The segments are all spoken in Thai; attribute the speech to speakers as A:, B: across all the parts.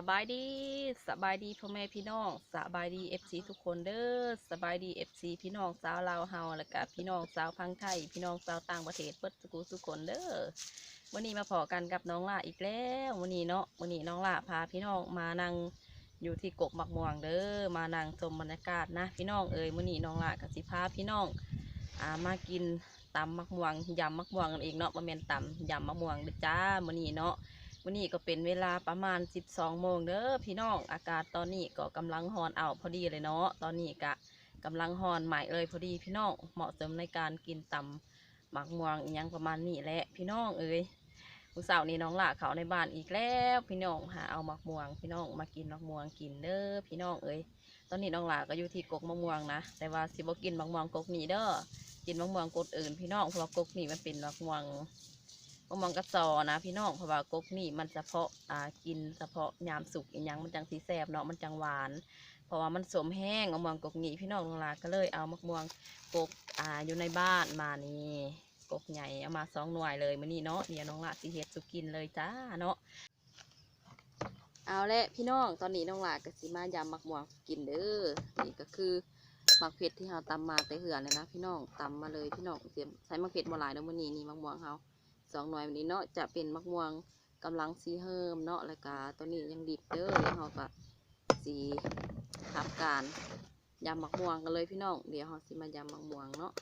A: สบายดีสบายดีพ่อแม่พี่น้องสบายดีเอฟซีทุกคนเด้อสบายดีเอฟซีพี่น้องสาวลาวเฮาแล้วก็พี่น้องสาวพังไทย พี่น้องสาวต่างประเทศเปิดสกูสุกคนเด้อวันนี้มาพอกันกับน้องล่าอีกแล้ววันนี้เนาะวันนี้น้องล่าพาพี่น้องมานั่งอยู่ที่กกมักม่วงเด้อมานั่งชมบรรยากาศนะ พี่น้องเอ๋ยวันนี้น้องล่ากับสิพาพี่น้องอ่ามากินตำมักม่วงยำมักม่วงกันเองเนาะมาเมนตำยำมักม่วงเด้อจ้าวันนี้เนาะ วันนี้ก็เป็นเวลาประมาณ 12โมงเด้อพี่น้องอากาศตอนนี้ก็กำลังฮอนเอาพอดีเลยเนาะตอนนี้ก็กำลังฮอนใหม่เลยพอดีพี่น้องเหมาะสมในการกินตำหมักม่วงอหยังประมาณนี้แหละพี่น้องเอ้ยผู้สาวนี่น้องหล่าเขาในบ้านอีกแล้ว พี่น้องหาเอาหมักม่วง พี่น้องมากินหมักม่วงกินเด้อพี่น้องเอ้ยตอนนี้น้องหล่าก็อยู่ที่กกมะม่วงนะแต่ว่าสิบ่กินหมักม่วงกกนี้เด้อกินมะม่วงกกอื่นพี่น้องเพราะว่ากกนี้มันเป็นหมักม่วง มะม่วงกระซอนะพี่น้องเพราะว่ากกนี่มันเฉพาะอ่ากินเฉพาะยามสุกอีหยังมันจังสีแสบเนาะมันจังหวาน เพราะว่ามันสมแห้งมะม่วงกกนี่พี่น้องลงลาก็เลยเอามะม่วงกกอ่าอยู่ในบ้านมานี่กกใหญ่เอามาสองหน่วยเลยมื้อนี้เนาะเดี๋ยวน้องละสิเฮ็ดสุกินเลยจ้าเนาะเอาละพี่น้องตอนนี้น้องละก็สิมายำมะม่วงกินเด้อนี่ก็คือหมักเผ็ดที่เราตำมาแต่เหือนเลยนะพี่น้องตำมาเลยพี่น้องเตรียมใช้มะเผ็ดบ่หลายเนาะมื้อนี้นี่มะม่วงเฮา สองหน่วยวันนี้เนาะจะเป็นมะม่วงกำลังสีเฮิมเนาะแล้วก็ตัวนี้ยังดิบเด้อแล้วเราก็สีทับการยำมะม่วงกันเลยพี่น้อง เดี๋ยวเราสิมายำมะม่วงเนาะ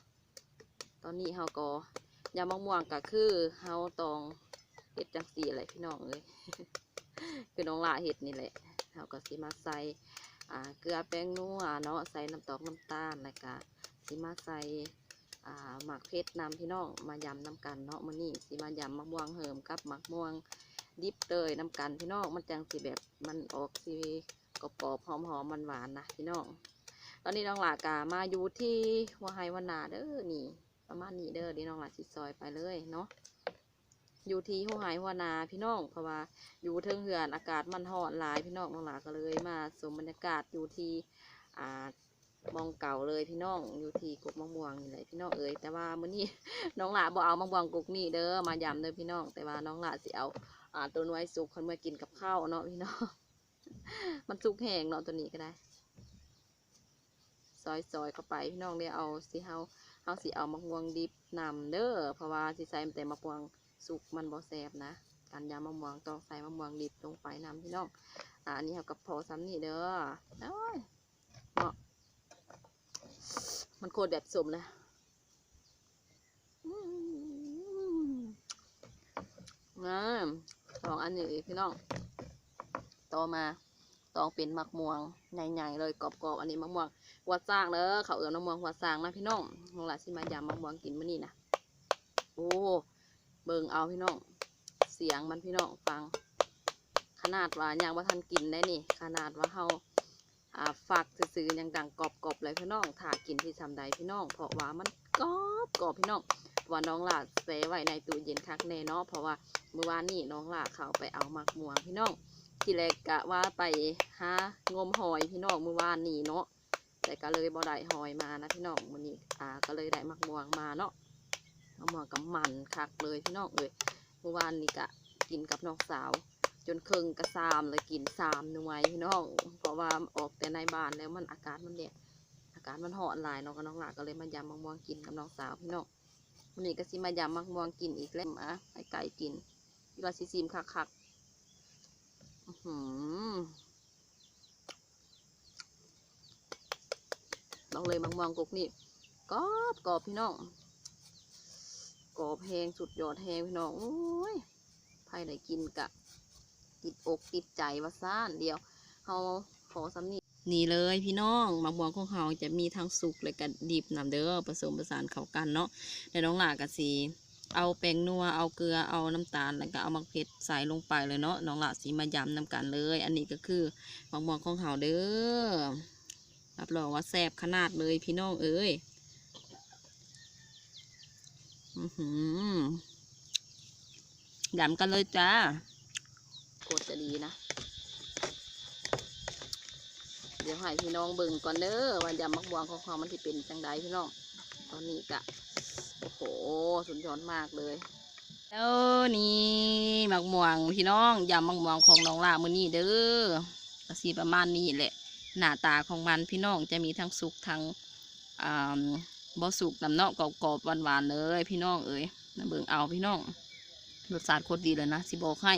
A: ตอนนี้เราก็ยำมะม่วงก็คือเราตองเห็ดจังสีอะไรพี่น้องเลยคือน้องลาเห็ดนี่แหละเราก็สิมาใส่เกลือแป้งนัวเนาะใส่น้ำตอกน้ำตาลแล้วก็สิมาใส่ อ่าหมักเพชรนำพี่น้องมายำน้ำกันเนาะมื้อนี้สิมายำมะม่วงเหิมกับมะม่วงดิบเตยน้ำกันพี่น้องมันจังสิแบบมันออกสิกรอบๆหอมๆมันหวานๆนะพี่น้อง ตอนนี้น้องหลากามาอยู่ที่หัวไฮวนาเด้อนี่ ประมาณนี้เด้อเดียวน้องหลาสิซอยไปเลยเนาะอยู่ที่หัวไฮหัวนาพี่น้องเพราะว่าอยู่เทิงเหือนอากาศมันร้อนหลายพี่น้องน้องหลาก็เลยมาสมบรรยากาศอยู่ที่อ่า มองเก่าเลยพี่น้องอยู่ที่กุกมะม่วงนี่แหละพี่น้องเอ๋ยแต่ว่ามื้อนี้น้องหลาบ่เอามะม่วงกุกนี่เด้อมายำเด้อพี่น้อง แต่ว่าน้องหลาสิเอาอ่าตัวน้อยสุกคนเมื่อกินกับข้าวเนาะพี่น้องมันสุกแห้งเนาะตัวนี้ก็ได้ ซอยซอยเข้าไปพี่น้องเดี๋ยวเอาสิเฮาเฮาสิเอามะม่วงดิบนำเด้อเพราะว่าสิใส่แต่มะม่วงสุกมันบ่แซ่บนะการยำมะม่วงต้องใส่มะม่วงดิบลงไปนำพี่น้องอ่าอันนี้เฮากับพอซ้ำนี่เด้อโอ้ยเหมาะ มัน โคตรแบบสมเลยอืมงาสองอันนี้พี่น้อง ต่อมาต้องเป็นมักม่วงใหญ่ๆเลยกรอบๆ อันนี้มักม่วงหัวสร้างเด้อเขาเอือมมักม่วงหัวสร้างนะพี่น้องน้องหลานสิมายำมักม่วงกินมื้อนี้นะโอ้เบิ่งเอาพี่น้อง เสียงมันพี่น้องฟัง ขนาดว่ายังว่าทันกินได้นี่ ขนาดว่าเฮา ฝากซื้อๆยังดังกรอบๆเลยพี่น้องถ้ากินที่ทำใดพี่น้อง เพราะว่ามันกรอบกรอบพี่น้องว่าน้องหลาเซไว้ในตู้เย็นคักแน่เนาะเพราะว่าเมื่อวานนี้น้องหลาเขาไปเอามักม่วงพี่น้องที่แรกกะว่าไปหางมหอยพี่น้องเมื่อวานนี้เนาะแต่ก็เลยบ่ได้หอยมานะพี่น้องวันนี้อ่าก็เลยได้มักม่วงมาเนาะมักม่วงกับมันคักเลยพี่น้องเอ้ยเมื่อวานนี้กะกินกับน้องสาว จนเครึ่งกระซามเลยกินสามหน่วยพี่น้อง เพราะว่าออกแต่ในบ้านแล้วมันอากาศมันเนี่ยอากาศมันหอนหลายเนาะกับน้องหลาก็เลยมายำมะม่วงกินกับน้องสาวพี่น้องวันนี้ก็สิมายำมะม่วงกินอีกแล้วมาให้ไก่กินที่เราสิซิมคักๆอื้อหือลองเลยมะม่วงกุกนี่กรอบกรอบพี่น้องกรอบแหงสุดยอดแหงพี่น้องโอ้ยไผ่ได้กินกะ ติดอกติดใจว่าซ่านเดียวเขาขอสำนีนี่เลยพี่น้องมะม่วงของเขาจะมีทั้งสุกและก็ดิบนำเด้อผสมผสานเข้ากันเนาะแต่น้องหลากะสีเอาแป้งนัวเอาเกลือเอาน้ำตาลแล้วก็เอามะเผ็ดใส่ลงไปเลยเนาะน้องหลาสีมายำนำกันเลย อันนี้ก็คือมะม่วงของเขาเด้อรับรองว่าแซ่บขนาดเลยพี่น้องเอ้ยอือหือยำกันเลยจ้า โคตรจะดีนะ เดี๋ยวให้พี่น้องเบิ่งก่อนเด้อว่ายำมักบวงของเขามันที่เป็นจังใดพี่น้อง ตอนนี้กะโอ้โหสุดยอดมากเลยแเออนี่หมักม่วงพี่น้องยำหมักม่วงของน้องลามือนี้เด้อก็สิประมาณนี้แหละ หน้าตาของมันพี่น้องจะมีทั้งสุกทั้งบ่สุกน้ำเนาะกรอบๆหวานๆเลย พี่น้องเอ้ยเบิ่งเอาพี่น้องรสชาติโคตรดีเลยนะสิบอกให้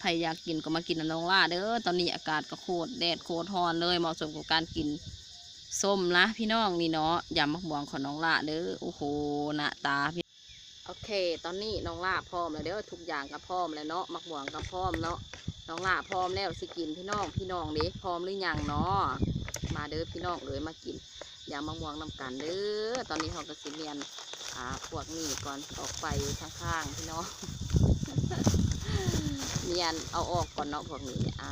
A: ใครอยากกินก็มากินน้ำน้องล่าเด้อตอนนี้อากาศก็โคตรแดดโคตรร้อนเลยเหมาะสมกับการกินส้มนะพี่น้องนี่เนาะยำมะม่วงของน้องล่าเด้อโอ้โหหน้าตาพี่โอเค ตอนนี้น้องล่าพร้อมแล้วเด้อทุกอย่างก็พร้อมแล้วเนาะมะม่วงก็พร้อมเนาะน้องล่าพร้อมแล้วสิกินพี่น้องพี่น้องเด้พร้อมหรือยังเนาะมาเด้อพี่น้องเลยมากินยำมะม่วงนำกันเด้อตอนนี้เราก็สิเมียนอ่าพวกนี้ก่อนออกไปข้างๆพี่น้อง มียนเอาออกก่อนเนาะพวกนี้เนี่ยอะ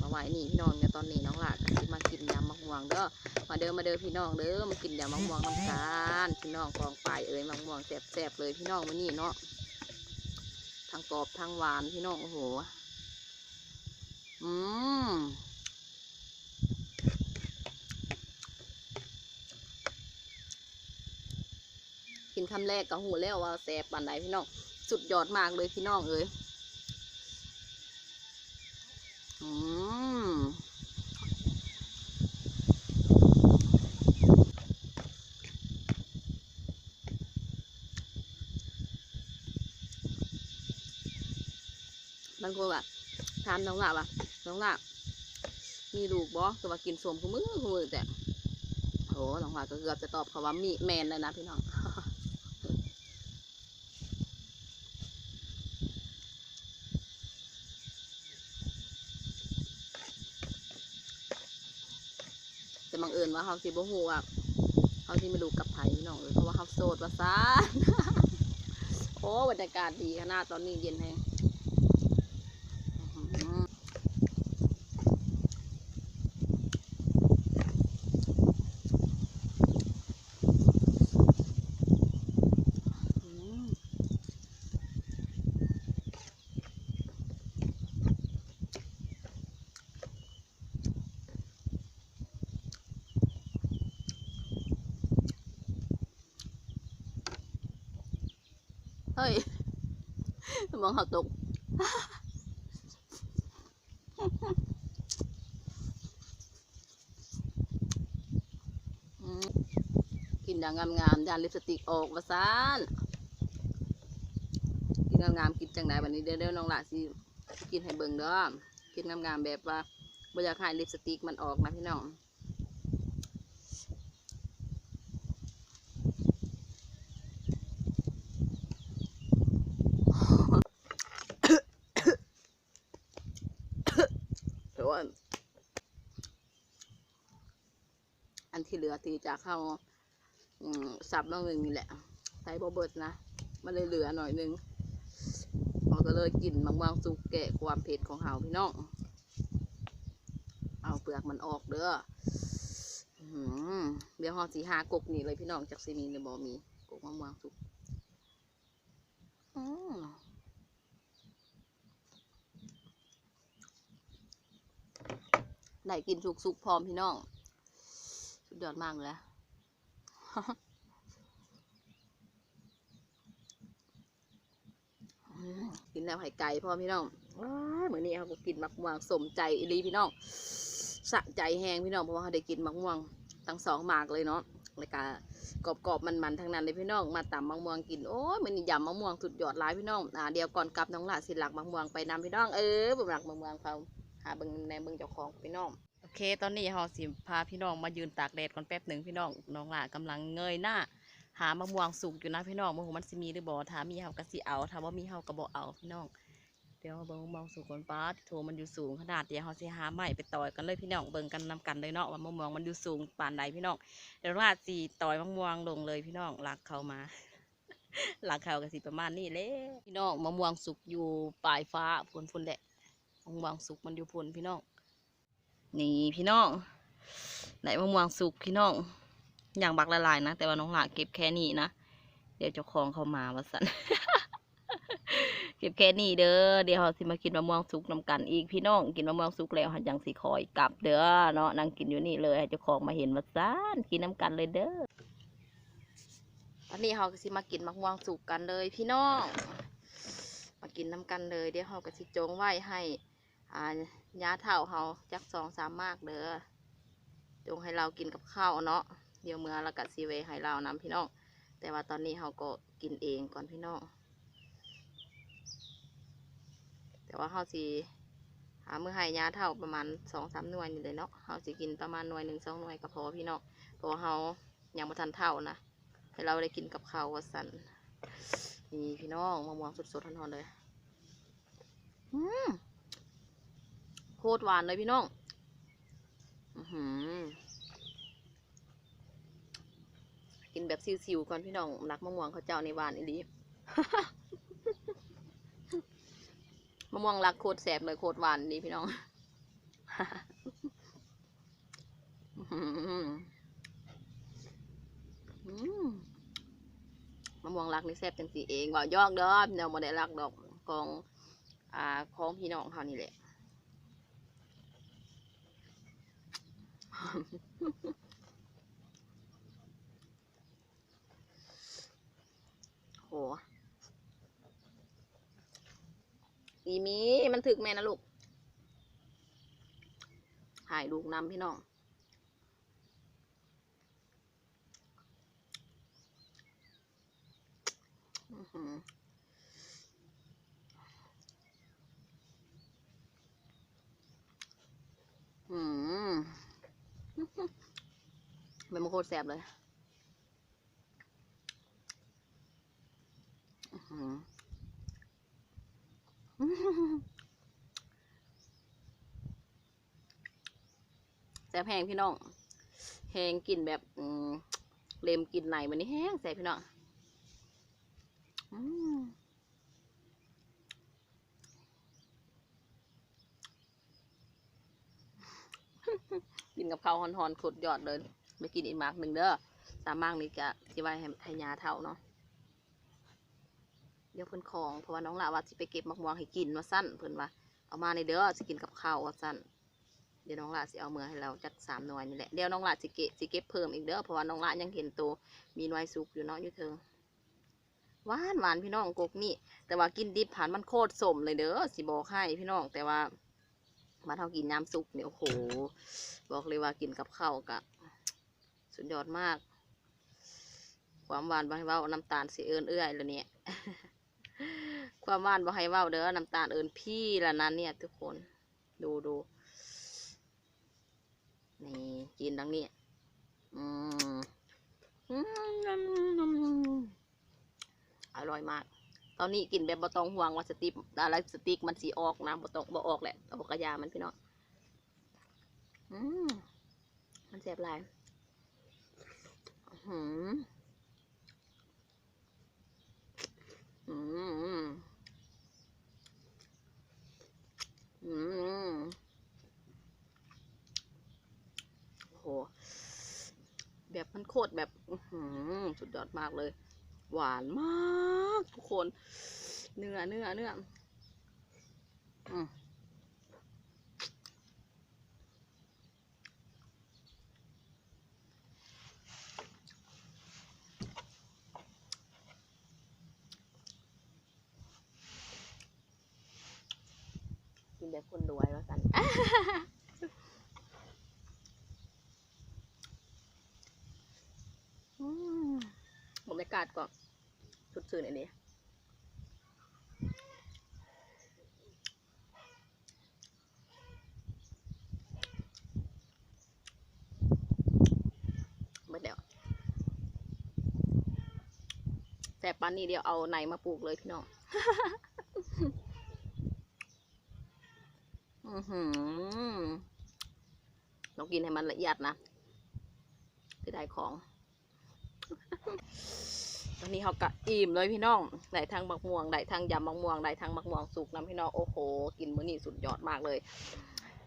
A: มาไว้นี่พี่น้องเนี่ยตอนนี้น้องหล่าก็มากินยำมะม่วงเด้อมาเด้อมาเด้อพี่น้องเด้อมากินยำมะม่วงนำกันพี่น้องกองไปเอ้ยมะม่วงแซ่บๆเลยพี่น้องมื้อนี้เนาะทั้งกรอบทั้งหวานพี่น้องโอ้โหอืมกินคำแรกก็หูแล้วว่าแซ่บปานใดพี่น้องสุดยอดมากเลยพี่น้องเอ้ย บาแบบถามน้องหลาบอะน้องหลาบมีลูกบ่ก็ว่ากินสมกูมือกูมือแต่โอ้น้องหลาก็เกือบจะตอบเขาว่ามีแมนเลยนะพี่น้องแต่บังเอิญว่าเขาสิบ่ฮู้ว่าเขาสิไม่รู้กับไผพี่น้องเลยเพราะว่าเขาโสดว่าซาโอ้บรรยากาศดีขนาดตอนนี้เย็นแฮง อื้อหืออืมเฮ้ย มองเขาตกกินอย่างงามๆยานลิปสติกออกมาซานกินงามๆกินจังไหนวันนี้เดี๋ยวเดี๋ยวน้องหลาสิกินให้เบิ่งเด้อกินงามๆแบบว่าบ่อยากให้ลิปสติกมันออกนะพี่น้อง แต่ว่าอัน ที่เหลือตีจากเข้าสับน้องหนึ่งนี่แหละใส่บอเบิดนะมันเลยเหลือหน่อยนึงเราก็เลยกินบางบางๆสุกแกะความเผ็ดของเฮาพี่น้อง เอาเปลือกมันออกเด้อเดี๋ยวห่อสีหากกนี่เลยพี่น้องจากซีมีหรือบอมีกกมะม่วงสุกอืมได้กินสุกๆพร้อมพี่น้อง ยอดมากเลยอืมกินแล้วไข่ไก่พ่อพี่น้องเหมือนนี้เขาก็กินมักม่วงสมใจอีลีพี่น้องสะใจแห้งพี่น้องเพราะว่าเขาได้กินมักม่วงทั้งสองหมากเลยเนาะแล้วก็กรอบๆมันๆทั้งนั้นเลยพี่น้องมาตำมักม่วงกินโอ้ยมันนี่ยำมะม่วงสุดยอดหลายพี่น้องอ่าเดี๋ยวก่อนกลับน้องหลาสิหลักมักม่วงไปนำพี่น้องเออบุหลักมักม่วงเขาหาเบิ่งในเบิ่งเจ้าของพี่น้อง อเค ตอนนี้เราสิพาพี่น้องมายืนตากแดดก่อนแป๊บหนึ่งพี่น้องน้องหลากำลังเงยหน้า หามะม่วงสุกอยู่นะพี่น้องมะม่วงมันสิมีหรือบ่ถ้ามีเฮาก็สิเอาถ้าบ่ามีเฮาก็บ่เอาพี่น้อง เดี๋ยวเบิ่งมะม่วงสุกก่อนป้าโถมันอยู่สูงขนาดเดี๋ยวเฮาสิหาไม้ไปต่อยกันเลยพี่น้องเบิ่งกันนำกันเลยเนาะว่ามะม่วงมันอยู่สูงปานใดพี่น้องเดี๋ยวว่าสิต่อยมะม่วงลงเลยพี่น้องลากเข้ามาลากเข้าก็สิประมาณนี้แหละพี่น้องมะม่วงสุกอยู่ปลายฟ้าพุ่นพุ่นแหละมะม่วงสุกมันอยู่พุ่นพี่น้อง นี่พี่น้องไหนมะม่วงสุกพี่น้องอย่างบักละลายนะ แต่ว่าน้องหลาเก็บแค่นี้นะ เดี๋ยวเจ้าของเขามาว่าสันเก็บแค่นี้เด้อเดี๋ยวเราสิมากินมะม่วงสุกนำกันอีกพี่น้องกินมะม่วงสุกแล้วหันยังสิคอยกลับเด้อเนาะนั่งกินอยู่นี่เลยเจ้าของมาเห็นว่าซ่นกินน้ำกันเลยเด้ออันนี้เราก็สิมากินมะม่วงสุกกันเลย พี่น้องมากินน้ำกันเลยเดี๋ยวเฮาก็สิจงไหว้ให้อ่า ยาเท่าเฮาจักสองสามมากเด้อจงให้เรากินกับข้าวเนาะเดี๋ยวเมื่อเราก็สิเวให้เรานํพี่น้อง แต่ว่าตอนนี้เฮาก็กินเองก่อนพี่น้อง แต่ว่าเฮาสิหาเมื้อให้ยาเท่าประมาณสองสามหน่วยนี่เลยเนาะเฮาสิกินประมาณหน่วยหนึ่งสองหน่วยก็พอพี่น้องเพราะว่าเฮายังบ่ทันเท่านะให้เราได้กินกับข้าววสั่นนี่พี่น้องมะม่วงสดๆร้อนๆเลย อืม โคตรหวานเลยพี่น้องอือหือกินแบบซิวๆก่อนพี่น้องรักมะม่วงเขาเจ้าในหวานอีหลีมะม่วงรักโคตรแสบเลยโคตรหวานดีพี่น้องมะม่วงรักนี่แซ่บจังสีเองว่ายอกเด้อพี่น้องบ่ได้รักดอกของอ่าของพี่น้องเขานี่แหละ โหอีมีมันถึกแม่นะลูกถ่ายลูกนำพี่น้อง อื้อหืออืม มันมันโคตรแสบเลยแซ่บแห้งพี่น้อง แห้งกินแบบเลมกินไหนมันนี่แห้งแซ่บพี่น้องอืม กับข้าวฮอนๆขดยอดเลยไปกินอีกมากหนึ่งเด้อสามมากนี่กะที่ไว้ให้ให้ยาเท่าเนาะเดี๋ยวเพิ่นของเพราะว่าน้องละว่าสิไปเก็บมะม่วงให้กินว่าสั้นเพิ่นว่าเอามาในเด้อสิกินกับข้าวว่าสั้นเดี๋ยวน้องลาสิเอาเมือให้เราจักสามหน่วยนี่แหละเดี๋ยวน้องลาสิเก็บสิเก็บเพิ่มอีกเด้อเพราะว่าน้องลายังเห็นตัวมีหน่วยสุกอยู่เนาะอยู่เทิงหวานหวานพี่น้องกกนี่แต่ว่ากินดิบผ่านมันโคตรสมเลยเด้อสิบอกให้พี่น้องแต่ว่า มาเท่ากินน้ำซุปเนี่ยโอ้โห บอกเลยว่ากินกับข้าวกะสุดยอดมาก ความหวานบ่ให้เว้าน้ำตาลสิเอินเอื้อยแล้วเนี่ย ความหวานบ่ให้เว้าเด้อน้ำตาลเอินพี่ละนั้นเนี่ย ทุกคน ดูดูนี่กินดังนี้อืมอร่อยมาก ตอนนี้กินแบบบะตองห่วงว่าสติกอะไรสติ๊กมันสีออกนะบะตองบะออกแหละเอากระยามันพี่น้องอืมมันแสบลายอื้อหืมอืมอืมโหแบบมันโคตรแบบหือสุดยอดมากเลย หวานมากทุกคน เนื้อเนื้อเนื้ออืมกินแบบคนรวยว่าสัน อืมบรรยากาศก็สุดชื่ นอันนี้เมื่อเดี๋ยวแต่ปันนี้เดี๋ยวเอาไหนมาปลูกเลยพี่น้องอือหือต้องกินให้มันละเอียดนะจะได้ของ ตอนนี้เขากะอิ่มเลยพี่น้องได้ทางบักม่วงได้ทางยำบักม่วงได้ทางบักม่วงสุกน้ำพี่น้องโอ้โห กินมื้อนี้สุดยอดมากเลย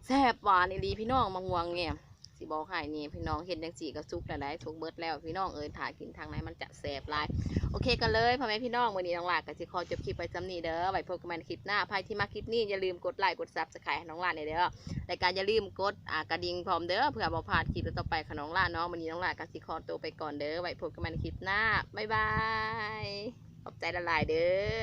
A: แซ่บหวานอีหลีพี่น้องบักม่วงเนี่ย สิบอกให้นี่พี่น้องเห็นจังสีก็สุกแล้วได้ทุกเบิดแล้วพี่น้องเอ้ยถ่ายกินทางไหนมันจะแซ่บลายโอเคกันเลยพ่อแม่พี่น้องวันนี้น้องหลากกับสิขอจบคลิปไปจำนี้เด้อไว้พบกันใหม่ในคลิปหน้าใครที่มาคลิปนี้อย่าลืมกดไลค์กดซับสไครต์ให้น้องหลานเด้อรายการอย่าลืมกดกระดิ่งพร้อมเด้อเผื่อบ่พลาดคลิปต่อไปของน้องหลานเนาะวันนี้น้องหลากกับสิขอตัวไปก่อนเด้อไว้พบกันใหม่ในคลิปหน้าบ๊ายบายขอบใจละลายเด้อ